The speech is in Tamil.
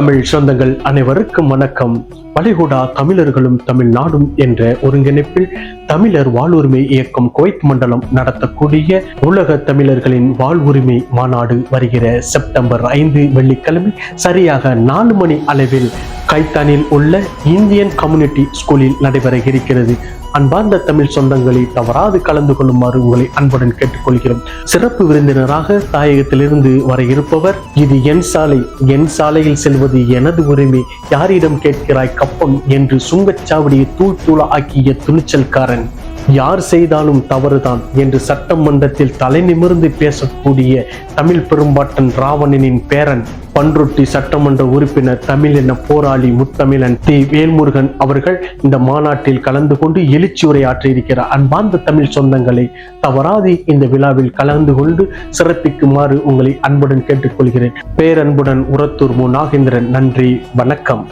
தமிழ் சொந்தங்கள் அனைவருக்கும் வணக்கம். வளைகுடா தமிழர்களும் தமிழ்நாடும் என்ற ஒருங்கிணைப்பில் தமிழர் வாழ்வுரிமை இயக்கம் குவைத் மண்டலம் நடத்தக்கூடிய உலக தமிழர்களின் வாழ்வுரிமை மாநாடு வருகிற செப்டம்பர் ஐந்து வெள்ளிக்கிழமை சரியாக நாலு மணி அளவில் கைத்தானில் உள்ள இந்தியன் கம்யூனிட்டி ஸ்கூலில் நடைபெற இருக்கிறது அன்பார்ந்த தமிழ் சொந்தங்களை தவறாது கலந்து கொள்ளுமாறு உங்களை அன்புடன் கேட்டுக்கொள்கிறோம். சிறப்பு விருந்தினராக தாயகத்திலிருந்து வர இருப்பவர் இது என் சாலை. என் சாலையில் செல்வது எனது உரிமை. யாரிடம் கேட்கிறாய் கப்பம் என்று சுங்கச்சாவடியை தூள் தூள ஆக்கிய துணிச்சல்காரன். யார் செய்தாலும் தவறுதான் என்று சட்டமன்றத்தில் தலை நிமிர்ந்து பேசக்கூடிய தமிழ் பெரும்பாட்டன் ராவணனின் பேரன் பன்ருட்டி சட்டமன்ற உறுப்பினர் தமிழின போராளி முத்தமிழன் டி. வேல்முருகன் அவர்கள் இந்த மாநாட்டில் கலந்து கொண்டு எழுச்சி உரையாற்றியிருக்கிறார். அன்பார்ந்த தமிழ் சொந்தங்களை தவறாது இந்த விழாவில் கலந்து கொண்டு சிறப்பிக்குமாறு உங்களை அன்புடன் கேட்டுக்கொள்கிறேன். பேரன்புடன் உரத்தூர் மு. நாகேந்திரன் நன்றி வணக்கம்.